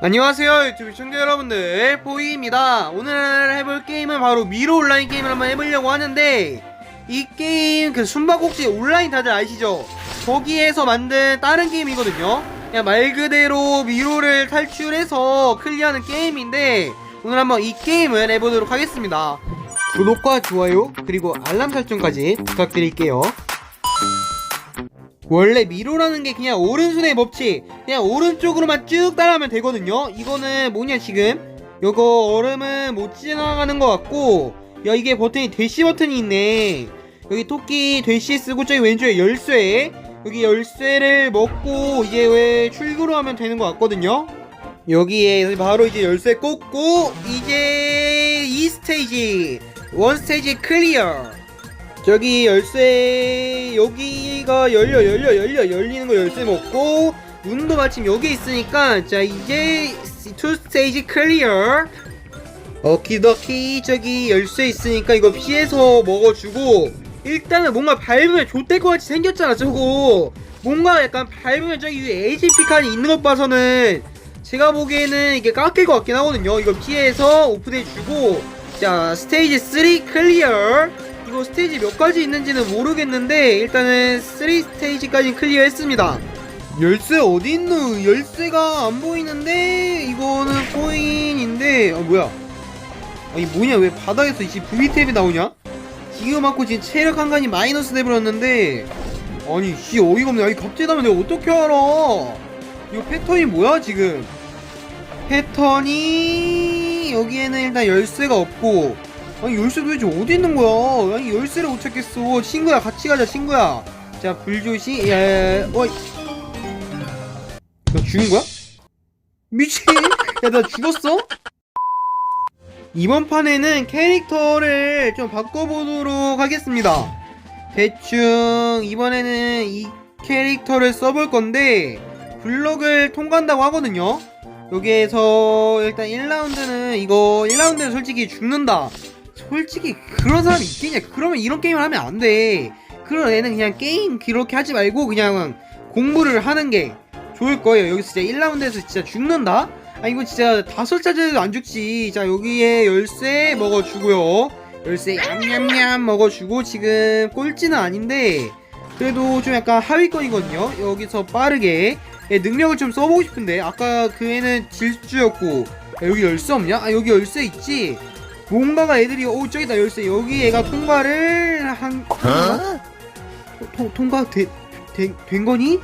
안녕하세요 유튜브 시청자 여러분들. 포이입니다. 오늘 해볼 게임은 바로 미로 온라인 게임을 한번 해보려고 하는데 이 게임 그 숨바꼭질 온라인 다들 아시죠? 거기에서 만든 다른 게임이거든요. 그냥 말 그대로 미로를 탈출해서 클리어하는 게임인데 오늘 한번 이 게임을 해보도록 하겠습니다. 구독과 좋아요 그리고 알람 설정까지 부탁드릴게요 원래 미로라는 게 그냥 오른손의 법칙. 그냥 오른쪽으로만 쭉 따라하면 되거든요. 이거는 뭐냐 지금? 요거 얼음은 못 지나가는 것 같고 야 이게 버튼이 대시 버튼이 있네. 여기 토끼 대시 쓰고 저기 왼쪽에 열쇠. 여기 열쇠를 먹고 이제 왜 출구로 하면 되는 것 같거든요? 여기에 바로 이제 열쇠 꽂고 이제 이 스테이지. 원 스테이지 클리어 저기 열쇠 여기가 열려 열려 열려 열리는 거 열쇠 먹고 문도 마침 여기 있으니까 자 이제 투 스테이지 클리어. 오키도키 저기 열쇠 있으니까 이거 피해서 먹어주고 일단은 뭔가 밟으면 좆될 것 같이 생겼잖아 저거. 뭔가 약간 밟으면 저기 위에 HP 칸이 있는 것 봐서는 제가 보기에는 이게 깎일 것 같긴 하거든요. 이거 피해서 오픈해주고 자 스테이지 3 클리어 이거 스테이지 몇 가지 있는지는 모르겠는데 일단은 3 스테이지까지 클리어 했습니다. 열쇠 어디 있노? 열쇠가 안 보이는데 이거는 코인인데 아 뭐야? 아니 뭐냐? 왜 바닥에서 이 V 탭이 나오냐? 기가 막고 지금 체력 한 간이 마이너스 돼버렸는데. 아니 씨 어이가 없네. 아니 갑자기 나면 내가 어떻게 알아? 이거 패턴이 뭐야 지금? 패턴이 여기에는 일단 열쇠가 없고 아니 열쇠 도대체 어디 있는 거야? 아니 열쇠를 못 찾겠어? 친구야 같이 가자 친구야. 자 불조시 야 어이. 너 죽은 거야? 미친. 야 나 죽었어? 이번 판에는 캐릭터를 좀 바꿔보도록 하겠습니다. 대충 이번에는 이 캐릭터를 써볼 건데 블럭을 통과한다고 하거든요. 여기에서 일단 1라운드는 이거 1라운드는 솔직히 죽는다 솔직히 그런 사람이 있겠냐? 그러면 이런 게임을 하면 안돼. 그런 애는 그냥 게임 그렇게 하지 말고 그냥 공부를 하는 게 좋을 거예요. 여기서 진짜 1라운드에서 진짜 죽는다? 아 이거 진짜 다섯 차례도 안 죽지. 자 여기에 열쇠 먹어주고요. 열쇠 얌얌얌 먹어주고 지금 꼴찌는 아닌데 그래도 좀 약간 하위권이거든요. 여기서 빠르게. 예, 능력을 좀 써보고 싶은데 아까 그 애는 질주였고. 야, 여기 열쇠 없냐? 아 여기 열쇠 있지 뭔가가 애들이 오 저기다 열쇠 여기 얘가 통과를 한 통- 통- 통과 되, 된, 된 거니?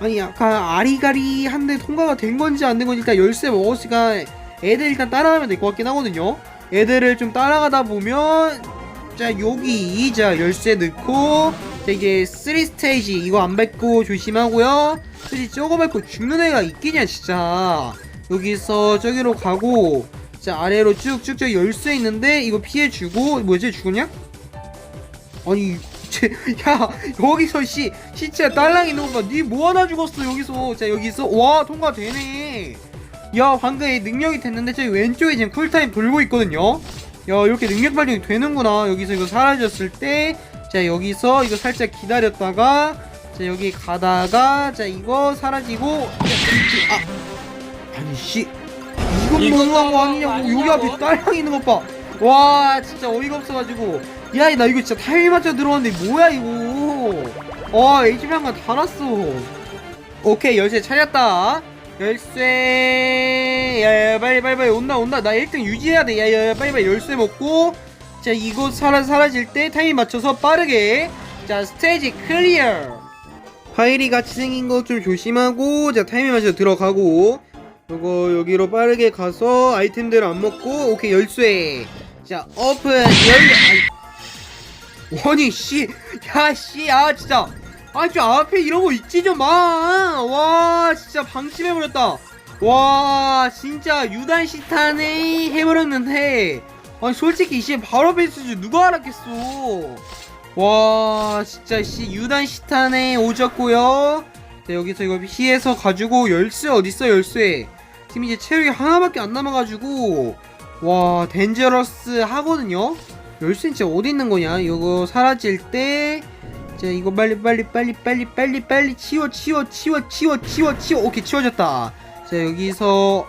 아니 약간 아리가리 한데 통과가 된 건지 안 된 건지 일단 열쇠 먹었으니까 애들 일단 따라가면 될 것 같긴 하거든요. 애들을 좀 따라가다 보면 자 여기 자 열쇠 넣고 자 이제 3 스테이지 이거 안 밟고 조심하고요. 솔직히 저거 밟고 죽는 애가 있겠냐 진짜. 여기서 저기로 가고 자 아래로 쭉쭉 저 열쇠 있는데 이거 피해주고 뭐지 죽었냐? 아니 쟤, 야 여기서 씨 시체 딸랑 있는 거봐 니 뭐 하나 죽었어 여기서. 자 여기서 와 통과되네. 야 방금 이 능력이 됐는데 저기 왼쪽에 지금 쿨타임 돌고 있거든요. 야 이렇게 능력 발동이 되는구나. 여기서 이거 사라졌을 때. 자 여기서 이거 살짝 기다렸다가 자 여기 가다가 자 이거 사라지고 아 아니 씨 이건 거 아니냐고 여기. 앞에 딸랑 있는 것 봐 와 진짜 어이가 없어가지고. 야 나 이거 진짜 타이밍 맞춰 들어왔는데 뭐야 이거? 와 HP 한간 달았어. 오케이 열쇠 찾았다. 열쇠 야야 빨리 빨리 빨리 온다 온다. 나 1등 유지해야 돼. 야야 빨리 빨리 열쇠 먹고. 자 이거 사라 사라질 때 타이밍 맞춰서 빠르게. 자 스테이지 클리어. 파일이 같이 생긴 거좀 조심하고 자 타이밍 맞춰서 들어가고 요거 여기로 빠르게 가서 아이템들을 안 먹고 오케이 열쇠. 자 오픈 열려 아니, 아니 씨야씨아 진짜. 아저 앞에 이런 거 있지 좀마와 진짜 방심해버렸다. 와 진짜 유단 시탄에 해버렸는데. 아니 솔직히 씨 바로 베스트 누가 알았겠어. 와 진짜 씨 유단 시탄에 오졌고요. 자 여기서 이거 피해서 가지고 열쇠 어딨어 열쇠 지금 이제 체력이 하나밖에 안 남아가지고 와 덴저러스 하거든요? 열쇠 진짜 어디 있는 거냐? 이거 사라질 때 자 이거 빨리 빨리 빨리 빨리 빨리 빨리 치워 치워 치워 치워 치워 치워. 오케이 치워졌다. 자 여기서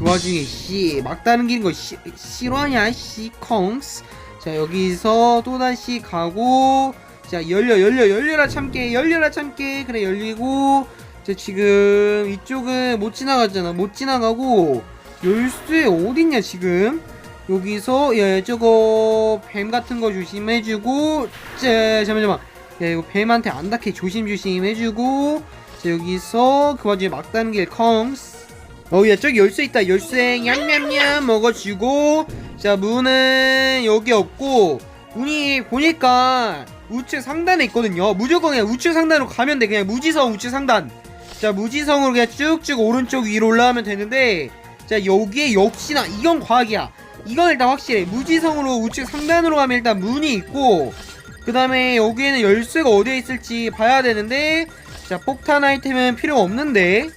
그 와중에 씨 막다른 길인 거 씨, 실화냐? 씨 컹스. 자 여기서 또다시 가고 자 열려 열려 열려라 참깨 열려라 참깨. 그래 열리고 자 지금 이쪽은 못 지나갔잖아. 못 지나가고 열쇠 어딨냐 지금? 여기서 예 저거 뱀 같은 거 조심해주고 자 잠깐만. 야 이거 뱀한테 안 닿게 조심조심 해주고 자 여기서 그 와중에 막다른 길 컹스. 어야 저기 열쇠 있다. 열쇠. 냠냠냠 먹어주고 자 문은 여기 없고 문이 보니까 우측 상단에 있거든요. 무조건 그냥 우측 상단으로 가면 돼. 그냥 무지성 우측 상단 자 무지성으로 그냥 쭉쭉 오른쪽 위로 올라가면 되는데 자 여기에 역시나 이건 과학이야. 이건 일단 확실해. 무지성으로 우측 상단으로 가면 일단 문이 있고 그 다음에 여기에는 열쇠가 어디에 있을지 봐야 되는데 자 폭탄 아이템은 필요 없는데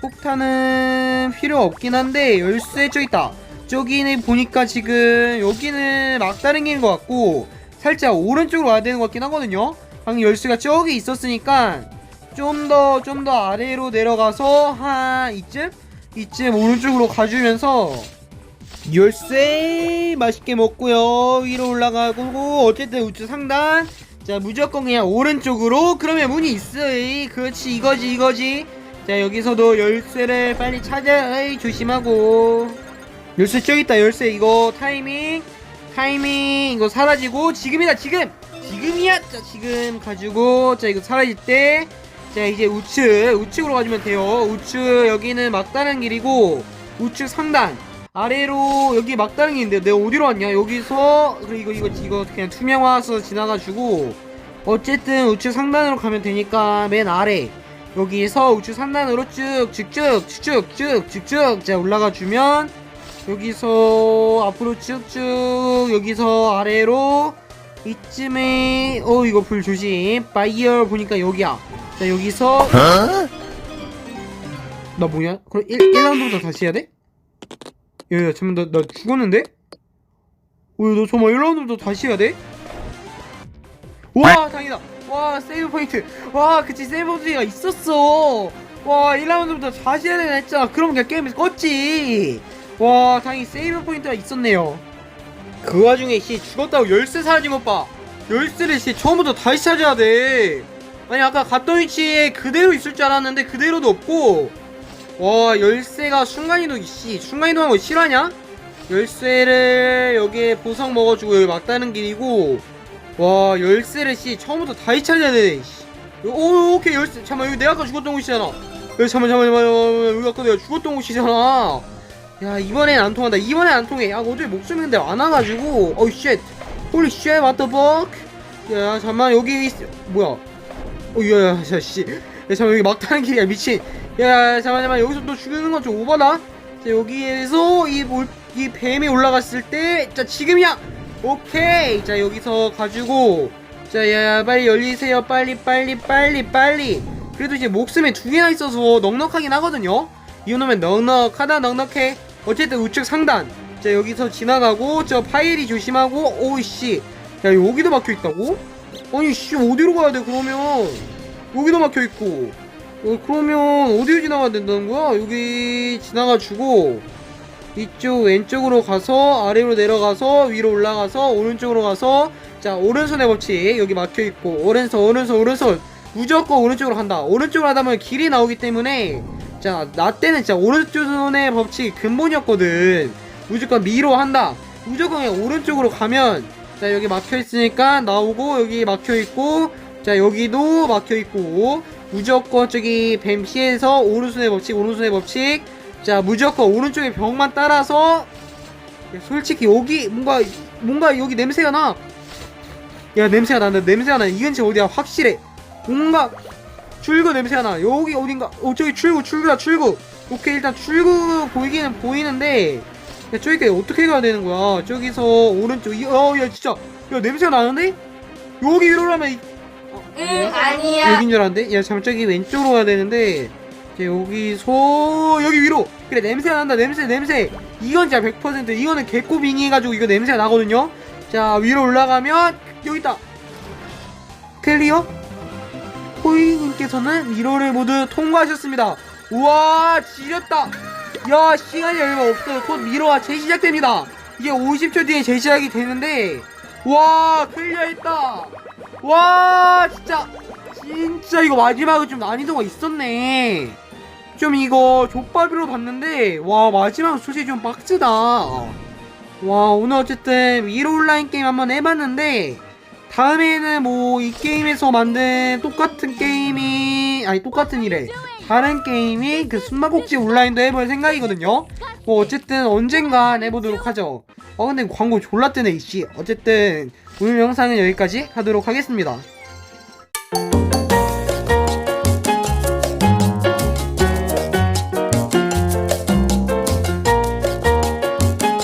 폭탄은 필요 없긴 한데 열쇠 저기 있다. 저기는 보니까 지금 여기는 막다른 길인 것 같고 살짝 오른쪽으로 와야 되는 것 같긴 하거든요. 방금 열쇠가 저기 있었으니까 좀 더 좀 더 아래로 내려가서 한 이쯤? 이쯤 오른쪽으로 가주면서 열쇠 맛있게 먹고요. 위로 올라가고 어쨌든 우측 상단. 자 무조건 그냥 오른쪽으로. 그러면 문이 있어 이 그렇지 이거지 이거지. 자 여기서도 열쇠를 빨리 찾아 에이 조심하고. 열쇠 저기 있다 열쇠. 이거 타이밍. 타이밍 이거 사라지고 지금이다 지금. 지금이야? 자 지금 가지고 자 이거 사라질 때 자 이제 우측 우측으로 가주면 돼요. 우측 여기는 막다른 길이고 우측 상단 아래로 여기 막다른 길인데 내가 어디로 왔냐? 여기서 그리고 이거 이거 그냥 투명화해서 지나가지고 어쨌든 우측 상단으로 가면 되니까 맨 아래. 여기서 우측 상단으로 쭉 쭉쭉 쭉쭉 쭉쭉 자 올라가주면 여기서 앞으로 쭉쭉 여기서 아래로 이쯤에 어 이거 불 조심. 바이어 보니까 여기야. 자 여기서. 나 뭐냐? 그럼 1, 1라운드부터 다시 해야 돼? 야야 잠깐만 나, 나 죽었는데? 어너 정말 1라운드부터 다시 해야 돼? 와 다행이다. 와 세이브 포인트. 와 그치 세이브 포인트가 있었어. 와 1라운드부터 다시 해야 되나 했잖아. 그럼 그냥 게임에서 껐지. 와 다행히 세이브 포인트가 있었네요. 그 와중에 씨 죽었다고 열쇠 사라진 것봐. 열쇠를 씨 처음부터 다시 찾아야 돼 아니 아까 갔던 위치에 그대로 있을 줄 알았는데 그대로도 없고. 와 열쇠가 순간이동 씨 순간이동한 거 실화냐? 열쇠를 여기에 보석 먹어주고 여기 막다른 길이고. 와 열쇠를 씨 처음부터 다시 찾아야 되네 씨. 오 오케이 열쇠 잠깐만 여기 내가 아까 죽었던 곳이잖아. 여기 잠깐만 잠깐만 잠깐만 여기 아까 내가 죽었던 곳이잖아. 야 이번엔 안 통한다. 이번엔 안 통해. 야 어차피 목숨이 근데 안 와가지고. 어이 쉣. 홀리 쉣 왓더 벅야 잠깐만 여기 있... 뭐야 어야야 씨. 야, 잠깐 여기 막다른 길이야 미친. 야 잠깐만 여기서 또 죽이는 건 좀 오바다. 자 여기에서 이, 올, 이 뱀이 올라갔을 때 자 지금이야. 오케이. 자 여기서 가지고 자야 빨리 열리세요. 빨리 빨리 빨리 빨리. 그래도 이제 목숨에 두 개나 있어서 넉넉하긴 하거든요. 이놈의 넉넉하다 넉넉해. 어쨌든 우측 상단. 자 여기서 지나가고 저 파일이 조심하고 오이씨. 야 여기도 막혀 있다고? 아니 씨 어디로 가야 돼 그러면? 여기도 막혀있고. 어, 그러면 어디로 지나가야 된다는 거야? 여기 지나가주고 이쪽 왼쪽으로 가서 아래로 내려가서 위로 올라가서 오른쪽으로 가서 자 오른손의 법칙 여기 막혀있고 오른손 오른손 오른손. 무조건 오른쪽으로 간다. 오른쪽으로 하다 보면 길이 나오기 때문에 자 나 때는 진짜 오른손의 법칙이 근본이었거든. 무조건 미로 한다. 무조건 오른쪽으로 가면 자 여기 막혀 있으니까 나오고 여기 막혀 있고 자 여기도 막혀 있고 무조건 저기 뱀 피해서 오른손의 법칙 오른손의 법칙. 자 무조건 오른쪽에 벽만 따라서 야, 솔직히 여기 뭔가 뭔가 여기 냄새가 나 야 냄새가 난다 냄새가 나이 근처 어디야? 확실해. 뭔가 출구 냄새가 나. 여기 어딘가 어 저기 출구 출구다 출구. 오케이 일단 출구 보이기는 보이는데 야 저기까지 어떻게 가야 되는 거야? 저기서 오른쪽. 어야 진짜. 야 냄새가 나는데? 여기 위로라면 이- 응 아니야. 여긴 줄 알았는데? 야 잠깐 저기 왼쪽으로 가야 되는데. 자, 여기서 여기 위로. 그래 냄새가 난다. 냄새 냄새. 이건 진짜 100% 이거는 개꼬빙이 해가지고 이거 냄새가 나거든요? 자 위로 올라가면 여기 있다. 클리어? 호이님께서는 위로를 모두 통과하셨습니다. 우와 지렸다 야 시간이 얼마 없어요. 곧 미로와 재시작됩니다. 이게 50초 뒤에 재시작이 되는데 와 클리어했다. 와 진짜 진짜 이거 마지막에 좀 난이도가 있었네. 좀 이거 족밥으로 봤는데 와 마지막 솔직히 좀 빡세다. 와 오늘 어쨌든 미로 온라인 게임 한번 해봤는데 다음에는 뭐 이 게임에서 만든 똑같은 게임이 아니 똑같은 이래 다른 게임이 그 숨바꼭질 온라인도 해볼 생각이거든요. 뭐 어쨌든 언젠간 해보도록 하죠. 어 근데 광고 졸라 뜨네 이씨. 어쨌든 오늘 영상은 여기까지 하도록 하겠습니다